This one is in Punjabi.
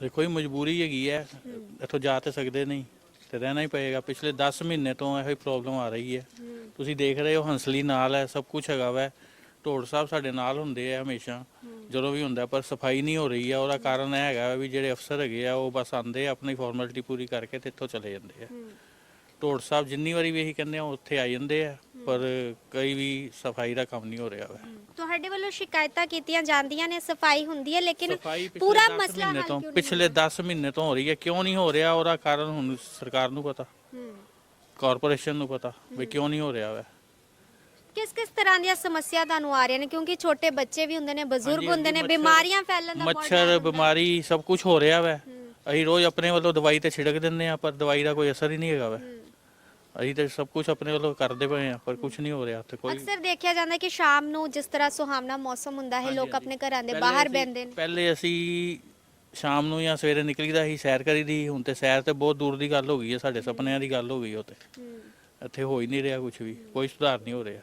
ਦੇਖੋ ਇਹ ਮਜਬੂਰੀ ਹੈਗੀ ਹੈ ਇੱਥੋਂ ਜਾ ਤੇ ਸਕਦੇ ਨਹੀਂ ਤੇ ਰਹਿਣਾ ਹੀ ਪਏਗਾ। ਪਿਛਲੇ 10 ਮਹੀਨੇ ਤੋਂ ਇਹੋ ਹੀ ਪ੍ਰੋਬਲਮ ਆ ਰਹੀ ਹੈ। ਤੁਸੀਂ ਦੇਖ ਰਹੇ ਹੋ ਹੰਸਲੀ ਨਾਲ ਹੈ ਸਭ ਕੁਝ ਹੈਗਾ ਵੈ। ਢੋੜ ਸਾਹਿਬ ਸਾਡੇ ਨਾਲ ਹੁੰਦੇ ਆ ਹਮੇਸ਼ਾ ਜਦੋਂ ਵੀ ਹੁੰਦਾ ਪਰ ਸਫ਼ਾਈ ਨਹੀਂ ਹੋ ਰਹੀ ਹੈ ਉਹਦਾ ਕਾਰਨ ਇਹ ਹੈਗਾ ਵੀ ਜਿਹੜੇ ਅਫਸਰ ਹੈਗੇ ਆ ਉਹ ਬਸ ਆਂਦੇ ਆ ਆਪਣੀ ਫਾਰਮੈਲਿਟੀ ਪੂਰੀ ਕਰਕੇ ਤੇ ਇੱਥੋਂ ਚਲੇ ਜਾਂਦੇ ਆ। ਢੋੜ ਸਾਹਿਬ ਜਿੰਨੀ ਵਾਰੀ ਵੀ ਇਹੀ ਕਹਿੰਦੇ ਆ ਉੱਥੇ ਆ ਜਾਂਦੇ ਆ। ਪਰ ਕਈ ਵੀ ਸਫ਼ਾਈ ਦਾ ਕੰਮ ਨਹੀਂ ਹੋ ਰਿਹਾ ਵਾ। ਤੁਹਾਡੇ ਵੱਲੋਂ ਸ਼ਿਕਾਇਤਾਂ ਕੀਤੀਆਂ ਜਾਂਦੀਆਂ ਨੇ ਸਫ਼ਾਈ ਹੁੰਦੀ ਹੈ ਲੇਕਿਨ ਸਫ਼ਾਈ ਪਿਛਲੇ ਪੂਰਾ 10 ਮਸਲਾ ਮਹੀਨੇ ਹੱਲ ਤੋਂ ਕਿਉਂ ਨਹੀਂ ਪਿਛਲੇ 10 ਮਹੀਨੇ ਤੋਂ ਹੋ ਰਹੀ ਹੈ। ਕਿਉਂ ਨਹੀਂ ਹੋ ਰਿਹਾ? ਉਹਦਾ ਕਾਰਨ ਹੁਣ ਸਰਕਾਰ ਨੂੰ ਪਤਾ। ਹੂੰ ਕਾਰਪੋਰੇਸ਼ਨ ਨੂੰ ਪਤਾ ਵੀ ਕਿਉਂ ਨਹੀਂ ਹੋ ਰਿਹਾ ਵਾ। ਕਿਸ ਕਿਸ ਤਰ੍ਹਾਂ ਦੀਆਂ ਸਮੱਸਿਆ ਤੁਹਾਨੂੰ ਆ ਰਹੀਆਂ ਨੇ? ਕਿਉਂਕਿ ਛੋਟੇ ਬੱਚੇ ਵੀ ਹੁੰਦੇ ਨੇ ਬਜ਼ੁਰਗ ਹਾਂਜੀ, ਹੁੰਦੇ ਨੇ ਮੱਛਰ- ਬਿਮਾਰੀਆਂ ਫੈਲਣ ਦਾ ਬਹੁਤ ਡਰ ਮੱਛਰ ਹੁੰਦਾ। ਬਿਮਾਰੀ ਸਭ ਕੁਝ ਹੋ ਰਿਹਾ ਵਾ। ਅਸੀਂ ਰੋਜ਼ ਆਪਣੇ ਵੱਲੋਂ ਦਵਾਈ ਤੇ ਛਿੜਕ ਦਿੰਦੇ ਆ ਪਰ ਦਵਾਈ ਦਾ ਕੋਈ ਅਸਰ ਹੀ ਨਹੀਂ ਹੈਗਾ ਵਾ। ਅਸੀਂ ਤੇ ਸਭ ਕੁਝ ਆਪਣੇ ਵੱਲੋਂ ਕਰਦੇ ਪਏ ਆ ਪਰ ਕੁਝ ਨਹੀਂ ਹੋ ਰਿਹਾ ਤੇ ਕੋਈ। ਅਕਸਰ ਦੇਖਿਆ ਜਾਂਦਾ ਕਿ ਸ਼ਾਮ ਨੂੰ ਜਿਸ ਤਰ੍ਹਾਂ ਸੁਹਾਵਣਾ ਮੌਸਮ ਹੁੰਦਾ ਹੈ ਲੋਕ ਆਪਣੇ ਘਰਾਂ ਦੇ ਬਾਹਰ ਬੈੰਦੇ ਨੇ। ਪਹਿਲੇ ਅਸੀਂ ਸ਼ਾਮ ਨੂੰ ਜਾਂ ਸਵੇਰੇ ਨਿਕਲੀਦਾ ਸੀ ਸੈਰ ਕਰੀਦੀ ਹੁਣ ਤੇ ਸੈਰ ਤੇ ਬਹੁਤ ਦੂਰ ਦੀ ਗੱਲ ਹੋ ਗਈ ਹੈ ਸਾਡੇ ਸੁਪਨਿਆਂ ਦੀ ਗੱਲ ਹੋ ਗਈ ਉਹ ਤੇ। ਇੱਥੇ ਹੋ ਹੀ ਨਹੀਂ ਰਿਹਾ ਕੁਝ ਵੀ ਕੋਈ ਸੁਧਾਰ ਨਹੀਂ ਹੋ ਰਿਹਾ।